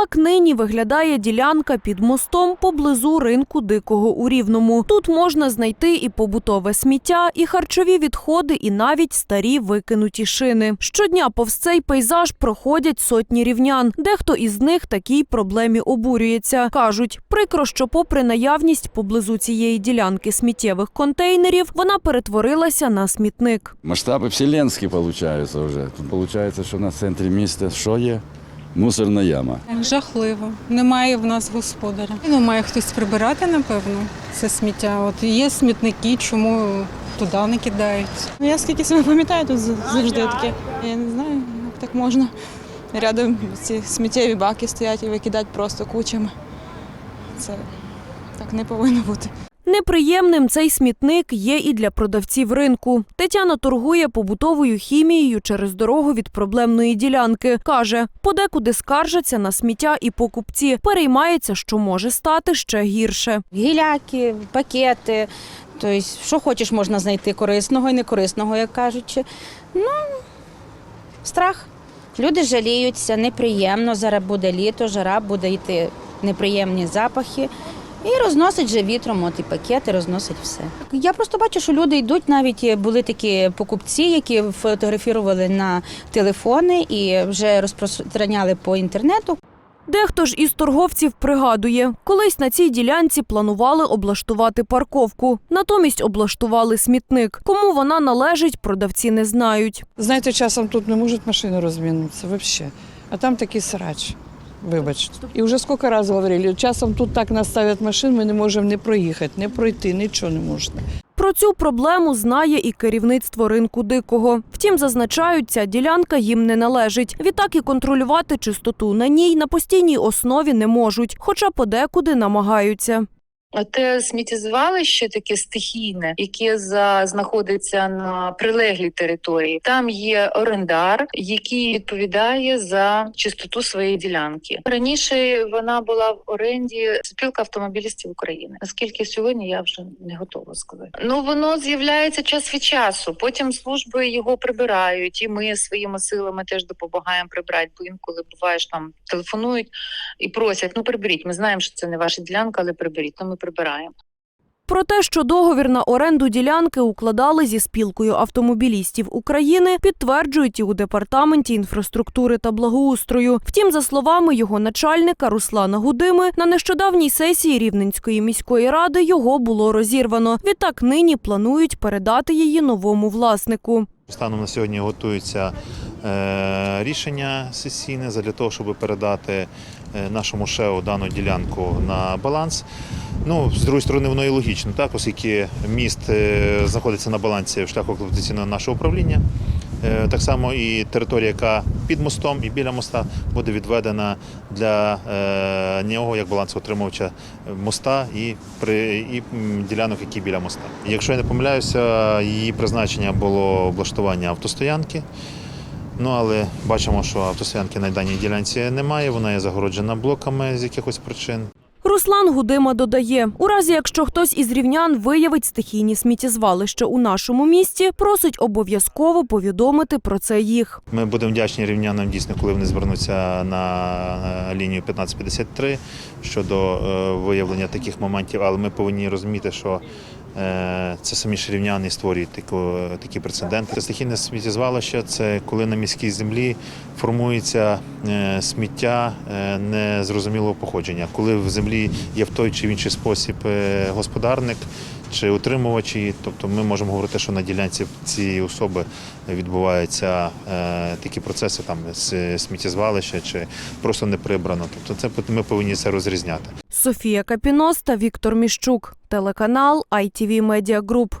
Так нині виглядає ділянка під мостом поблизу ринку дикого у Рівному. Тут можна знайти і побутове сміття, і харчові відходи, і навіть старі викинуті шини. Щодня повз цей пейзаж проходять сотні рівнян. Дехто із них такій проблемі обурюється. кажуть, прикро, що попри наявність поблизу цієї ділянки сміттєвих контейнерів, вона перетворилася на смітник. Масштаби вселенські получаються вже. Тут виходить, що на центрі міста що є? Мусорна яма. Жахливо. Немає в нас господаря. Ну, має хтось прибирати, напевно, це сміття. От є смітники, чому туди не кидають. Ну, Я скільки себе пам'ятаю, тут завжди таке. Я не знаю, як так можна. Рядом ці сміттєві баки стоять і викидають просто кучами. Це так не повинно бути. Неприємним цей смітник є і для продавців ринку. Тетяна торгує побутовою хімією через дорогу від проблемної ділянки. Каже, подекуди скаржаться на сміття і покупці. Переймається, що може стати ще гірше. гіляки, пакети. Тобто, що хочеш, можна знайти корисного і некорисного, як кажучи. Ну, страх. Люди жаліються, неприємно. Зараз буде літо, жара, буде йти неприємні запахи. І розносить же вітром, от і пакети, розносить все. Я просто бачу, що люди йдуть, навіть були такі покупці, які фотографували на телефони і вже розпространяли по інтернету. Дехто ж із торговців пригадує, колись на цій ділянці планували облаштувати парковку. Натомість облаштували смітник. Кому вона належить, продавці не знають. Знаєте, часом тут не можуть машини розмінутися взагалі. А там такий срач. Вибачте. І вже скільки разів говорили, часом тут так наставлять машин, ми не можемо не проїхати, не пройти, нічого не можна. Про цю проблему знає і керівництво ринку дикого. Втім, зазначають, ця ділянка їм не належить. Відтак і контролювати чистоту на ній на постійній основі не можуть, хоча подекуди намагаються. Те сміттєзвалище таке стихійне, яке за знаходиться на прилеглій території. Там є орендар, який відповідає за чистоту своєї ділянки. Раніше вона була в оренді спілка автомобілістів України. Наскільки сьогодні я вже не готова сказати. Ну воно з'являється час від часу. Потім служби його прибирають, і ми своїми силами теж допомагаємо прибрати. Бо інколи буваєш там телефонують і просять: ну приберіть. Ми знаємо, що це не ваша ділянка, але приберіть. Ну ми прибираємо. Про те, що договір на оренду ділянки укладали зі спілкою автомобілістів України, підтверджують і у департаменті інфраструктури та благоустрою. Втім, за словами його начальника Руслана Гудими, на нещодавній сесії Рівненської міської ради його було розірвано. Відтак нині планують передати її новому власнику. Станом на сьогодні готується е, рішення сесійне для того, щоб передати е, нашому ШЕО дану ділянку на баланс. Ну, з другої сторони, воно і логічно, так, оскільки міст е, знаходиться на балансі шляху експлуатаційного нашого управління. Е, Так само і територія, яка під мостом і біля моста, буде відведена для е, нього як балансоутримувача моста і, при, і ділянок, які біля моста. Якщо я не помиляюся, її призначення було облаштування автостоянки. Ну але бачимо, що автостоянки на даній ділянці немає. Вона є загороджена блоками з якихось причин. Руслан Гудима додає, у разі якщо хтось із рівнян виявить стихійні сміттєзвалища у нашому місті, просить обов'язково повідомити про це їх. Ми будемо вдячні рівнянам дійсно, коли вони звернуться на е, лінію 1553 щодо е, виявлення таких моментів, але ми повинні розуміти, що це самі ж рівняни створюють таку, такі прецеденти. Стихійне сміттєзвалище це коли на міській землі формується е, сміття е, незрозумілого походження, коли в землі є в той чи в інший спосіб е, господарник чи утримувачі. Тобто ми можемо говорити, що на ділянці цієї особи відбуваються е, такі процеси, там з сміттєзвалища чи просто не прибрано. Тобто, це ми повинні це розрізняти. Софія Капінос та Віктор Міщук. Телеканал ITV Media Group.